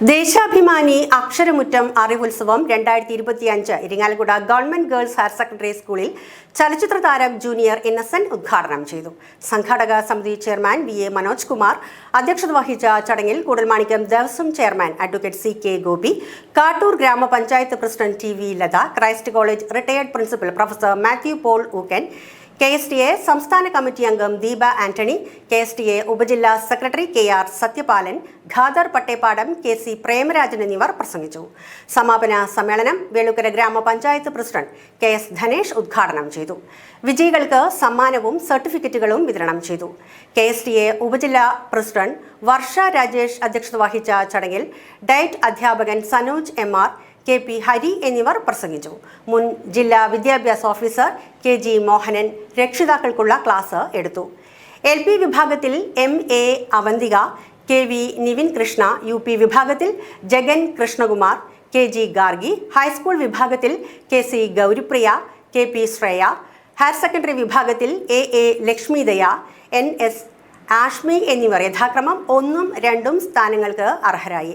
ദേശാഭിമാനി അക്ഷരമുറ്റം അറിവുത്സവം രണ്ടായിരത്തി ഇരുപത്തിയഞ്ച് Irinjalakuda government girls higher secondary സ്കൂളിൽ ചലച്ചിത്ര താരം ജൂനിയർ ഇന്നസെന്റ് ഉദ്ഘാടനം ചെയ്തു. സംഘാടക സമിതി chairman V A Manoj Kumar അധ്യക്ഷത വഹിച്ച ചടങ്ങിൽ Koodalmanikyam Devaswom chairman advocate C K Gopi Kattoor ഗ്രാമപഞ്ചായത്ത് president T V Latha Christ college retired principal professor Mathew Paul Ookken K S T A സംസ്ഥാന കമ്മിറ്റി അംഗം Deepa Antony K S T A ഉപജില്ലാ secretary K R Sathyapalan Khader Pattepadam K C Premarajan എന്നിവർ പ്രസംഗിച്ചു. സമാപന സമ്മേളനം വേളുക്കര ഗ്രാമപഞ്ചായത്ത് president K S Dhanesh ഉദ്ഘാടനം ചെയ്തു. വിജയികൾക്ക് സമ്മാനവും സർട്ടിഫിക്കറ്റുകളും വിതരണം ചെയ്തു. കെ എസ് ടി എ ഉപജില്ലാ പ്രസിഡന്റ് വർഷ രാജേഷ് അധ്യക്ഷത വഹിച്ച ചടങ്ങിൽ ഡയറ്റ് അധ്യാപകൻ Sanoj M R K P Hari എന്നിവർ പ്രസംഗിച്ചു. മുൻ ജില്ലാ വിദ്യാഭ്യാസ ഓഫീസർ കെ ജി മോഹനൻ രക്ഷിതാക്കൾക്കുള്ള ക്ലാസ് എടുത്തു. എൽ പി വിഭാഗത്തിൽ M A Avanthika K V Nivin Krishna U P വിഭാഗത്തിൽ Jagan Krishnakumar K G Gargi high school വിഭാഗത്തിൽ K C Gouripriya K P Shreya higher secondary വിഭാഗത്തിൽ A A Lakshmidaya N S Ashmi എന്നിവർ യഥാക്രമം ഒന്നും രണ്ടും സ്ഥാനങ്ങൾക്ക് അർഹരായി.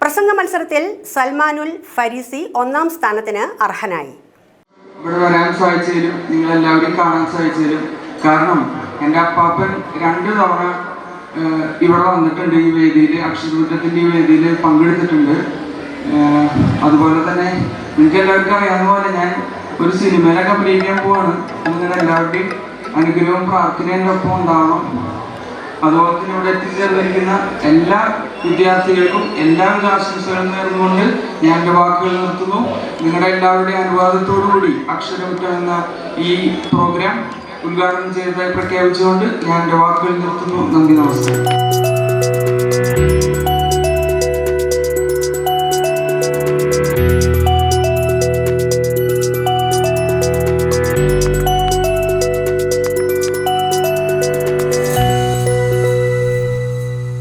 പ്രസംഗ മത്സരത്തിൽ സൽമാനുൽ ഫരീസി ഒന്നാം സ്ഥാനത്തിന് അർഹനായി. ഇവിടെ വരാൻ സാധിച്ചതിലും നിങ്ങളെല്ലാവരും കാണാൻ സാധിച്ചതിലും കാരണം എന്റെ അപ്പാപ്പൻ രണ്ട് തവണ ഇവിടെ വന്നിട്ടുണ്ട് ഈ വേദിയിൽ അക്ഷരമുറ്റത്തിന്റെ ഈ വേദിയിൽ പങ്കെടുത്തിട്ടുണ്ട്. അതുപോലെ തന്നെ നിങ്ങൾക്ക് എല്ലാവർക്കും അറിയാവുന്ന പോലെ ഞാൻ ഒരു സിനിമയിലൊക്കെ അഭിനയിക്കാൻ പോവാണ്. നിങ്ങളുടെ എല്ലാവരുടെയും അനുഗ്രഹവും പ്രാർത്ഥനയും ഒപ്പം ഉണ്ടാവണം. ഇവിടെ എത്തിച്ചേർന്നിരിക്കുന്ന എല്ലാ വിദ്യാർത്ഥികൾക്കും എല്ലാവിധ ആശംസകളും നേർന്നുകൊണ്ട് ഞാൻ എന്റെ വാക്കുകൾ നിർത്തുന്നു. നിങ്ങളുടെ എല്ലാവരുടെയും അനുവാദത്തോടുകൂടി അക്ഷരമുറ്റം എന്ന ഈ പ്രോഗ്രാം ഉദ്ഘാടനം ചെയ്തതായി പ്രഖ്യാപിച്ചുകൊണ്ട് ഞാൻ എന്റെ വാക്കുകൾ നിർത്തുന്നു. നന്ദി നമസ്കാരം.